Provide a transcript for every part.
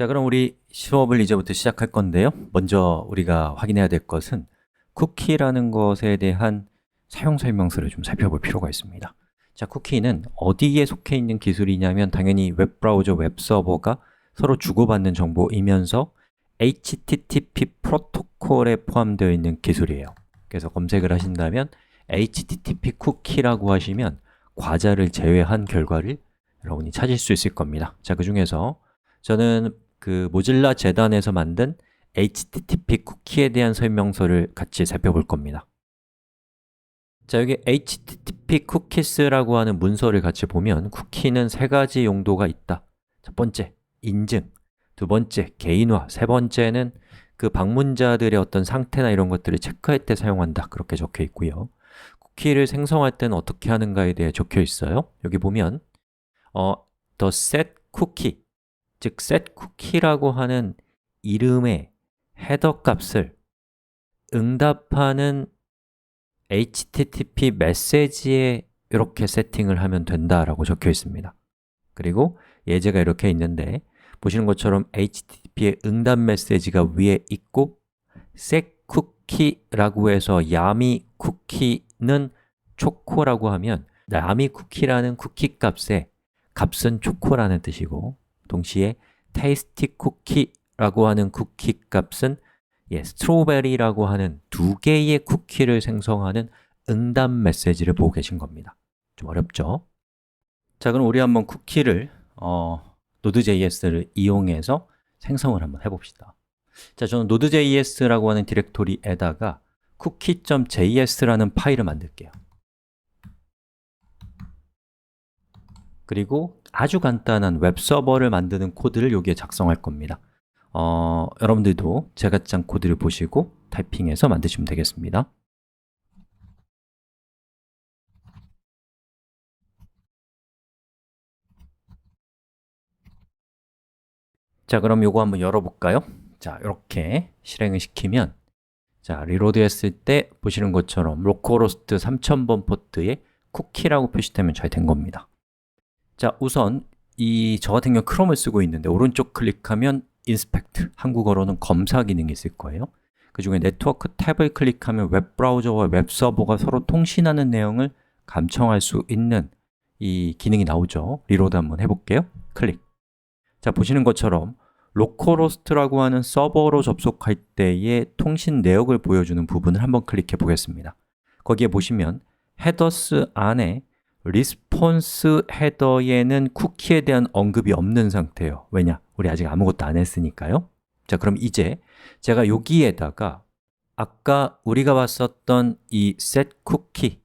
자, 그럼 우리 수업을 이제부터 시작할 건데요. 먼저 우리가 확인해야 될 것은 쿠키라는 것에 대한 사용 설명서를 좀 살펴볼 필요가 있습니다. 자, 쿠키는 어디에 속해 있는 기술이냐면 당연히 웹브라우저, 웹서버가 서로 주고받는 정보이면서 HTTP 프로토콜에 포함되어 있는 기술이에요. 그래서 검색을 하신다면 HTTP 쿠키라고 하시면 과자를 제외한 결과를 여러분이 찾을 수 있을 겁니다. 자, 그 중에서 저는 그 모질라 재단에서 만든 HTTP 쿠키에 대한 설명서를 같이 살펴볼 겁니다. 자, 여기 HTTP cookies라고 하는 문서를 같이 보면 쿠키는 세 가지 용도가 있다. 첫 번째, 인증. 두 번째, 개인화. 세 번째는 그 방문자들의 어떤 상태나 이런 것들을 체크할 때 사용한다. 그렇게 적혀 있고요. 쿠키를 생성할 때는 어떻게 하는가에 대해 적혀 있어요. 여기 보면 어, the set cookie 즉 set cookie라고 하는 이름의 헤더 값을 응답하는 HTTP 메시지에 이렇게 세팅을 하면 된다라고 적혀 있습니다. 그리고 예제가 이렇게 있는데 보시는 것처럼 HTTP의 응답 메시지가 위에 있고 set cookie라고 해서 야미 쿠키는 초코라고 하면 야미 쿠키라는 쿠키 값에 값은 초코라는 뜻이고 동시에 tasty cookie라고 하는 쿠키 값은 예, 스트로베리라고 하는 두 개의 쿠키를 생성하는 응답 메시지를 보고 계신 겁니다. 좀 어렵죠? 자, 그럼 우리 한번 쿠키를 어, Node.js를 이용해서 생성을 한번 해봅시다. 자, 저는 Node.js라고 하는 디렉토리에다가 cookie.js라는 파일을 만들게요 그리고 아주 간단한 웹서버를 만드는 코드를 여기에 작성할 겁니다. 어, 여러분들도 제가 짠 코드를 보시고 타이핑해서 만드시면 되겠습니다. 자, 그럼 요거 한번 열어볼까요? 자, 이렇게 실행을 시키면 자, 리로드 했을 때 보시는 것처럼 로컬호스트 3000번 포트에 쿠키라고 표시되면 잘 된 겁니다 자, 우선 이 저 같은 경우 크롬을 쓰고 있는데 오른쪽 클릭하면 인스펙트, 한국어로는 검사 기능이 있을 거예요. 그 중에 네트워크 탭을 클릭하면 웹 브라우저와 웹 서버가 서로 통신하는 내용을 감청할 수 있는 이 기능이 나오죠. 리로드 한번 해볼게요. 클릭. 자, 보시는 것처럼 로컬호스트라고 하는 서버로 접속할 때의 통신 내역을 보여주는 부분을 한번 클릭해 보겠습니다. 거기에 보시면 헤더스 안에 리스폰스 헤더에는 쿠키에 대한 언급이 없는 상태예요. 왜냐? 우리 아직 아무것도 안 했으니까요. 자, 그럼 이제 제가 여기에다가 아까 우리가 봤었던 이 set 쿠키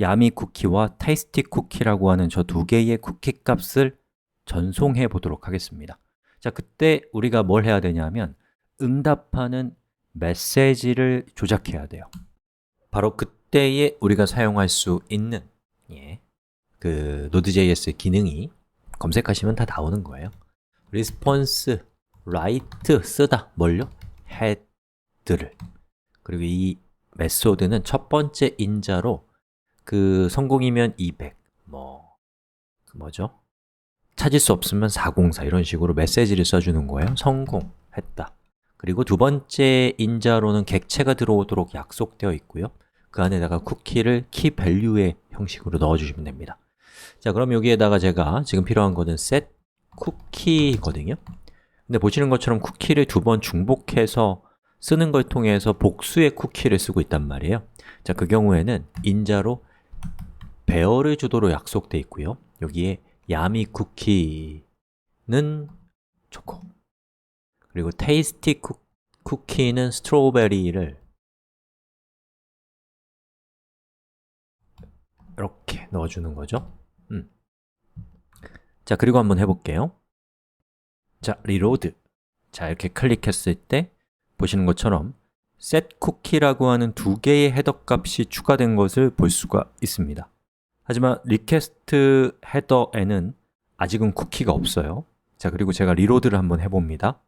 야미 쿠키와 tasty 쿠키라고 하는 저 두 개의 쿠키 값을 전송해 보도록 하겠습니다. 자, 그때 우리가 뭘 해야 되냐면 응답하는 메시지를 조작해야 돼요. 바로 그때에 우리가 사용할 수 있는 예, 그 Node.js 기능이 검색하시면 다 나오는 거예요. Response, write 쓰다 뭘요? head를. 그리고 이 메소드는 첫 번째 인자로 그 성공이면 200, 뭐, 그 뭐죠? 찾을 수 없으면 404 이런 식으로 메시지를 써주는 거예요. 성공했다. 그리고 두 번째 인자로는 객체가 들어오도록 약속되어 있고요 그 안에다가 쿠키를 키 밸류의 형식으로 넣어주시면 됩니다. 자, 그럼 여기에다가 제가 지금 필요한 거는 set 쿠키거든요. 근데 보시는 것처럼 쿠키를 두 번 중복해서 쓰는 걸 통해서 복수의 쿠키를 쓰고 있단 말이에요. 자, 그 경우에는 인자로 배열을 주도록 약속되어 있고요. 여기에 야미 쿠키는 초코. 그리고 테이스티 쿠, 쿠키는 스트로베리를 이렇게 넣어주는 거죠. 음. 자, 그리고 한번 해볼게요. 자, 리로드. 자, 이렇게 클릭했을 때 보시는 것처럼 set cookie라고 하는 두 개의 헤더 값이 추가된 것을 볼 수가 있습니다. 하지만 리퀘스트 헤더에는 아직은 쿠키가 없어요. 자, 그리고 제가 리로드를 한번 해봅니다.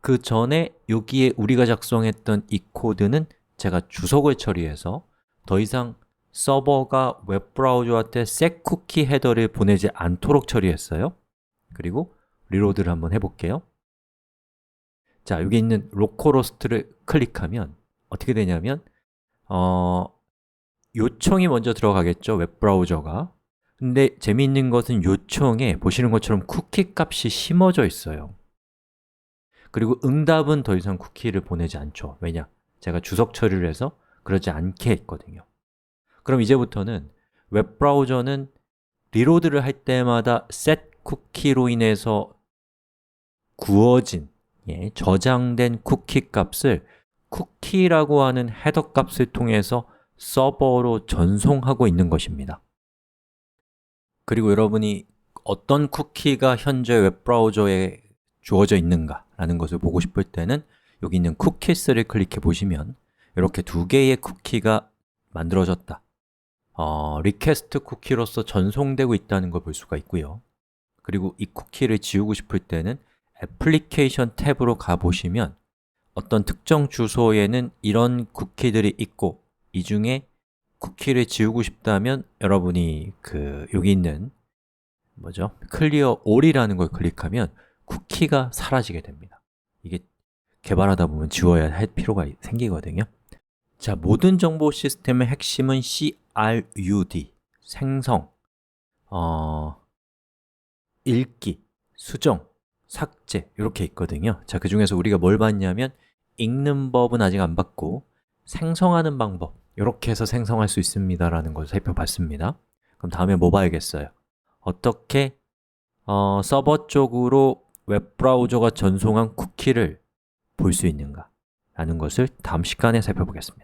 그 전에 여기에 우리가 작성했던 이 코드는 제가 주석을 처리해서 더 이상 서버가 웹브라우저한테 set cookie 헤더를 보내지 않도록 처리했어요. 그리고 리로드를 한번 해볼게요. 자, 여기 있는 로컬호스트를 클릭하면 어떻게 되냐면 어, 요청이 먼저 들어가겠죠, 웹브라우저가. 근데 재미있는 것은 요청에 보시는 것처럼 쿠키 값이 심어져 있어요. 그리고 응답은 더 이상 쿠키를 보내지 않죠. 왜냐? 제가 주석 처리를 해서 그러지 않게 했거든요. 그럼 이제부터는 웹브라우저는 리로드를 할 때마다 set 쿠키로 인해서 구워진, 예, 저장된 쿠키 값을 쿠키라고 하는 헤더 값을 통해서 서버로 전송하고 있는 것입니다. 그리고 여러분이 어떤 쿠키가 현재 웹브라우저에 주어져 있는가 라는 것을 보고 싶을 때는 여기 있는 쿠키스를 클릭해 보시면 이렇게 두 개의 쿠키가 만들어졌다. 어, 리퀘스트 쿠키로서 전송되고 있다는 걸 볼 수가 있고요. 그리고 이 쿠키를 지우고 싶을 때는 애플리케이션 탭으로 가보시면 어떤 특정 주소에는 이런 쿠키들이 있고 이 중에 쿠키를 지우고 싶다면 여러분이 그 여기 있는 뭐죠? 클리어 올이라는 걸 클릭하면 쿠키가 사라지게 됩니다. 이게 개발하다 보면 지워야 할 필요가 생기거든요 자, 모든 정보 시스템의 핵심은 CRUD, 생성, 어, 읽기, 수정, 삭제 이렇게 있거든요. 자, 그 중에서 우리가 뭘 봤냐면 읽는 법은 아직 안 봤고 생성하는 방법 이렇게 해서 생성할 수 있습니다라는 걸 살펴봤습니다. 그럼 다음에 뭐 봐야겠어요? 어떻게 어, 서버 쪽으로 웹브라우저가 전송한 쿠키를 볼 수 있는가 라는 것을 다음 시간에 살펴보겠습니다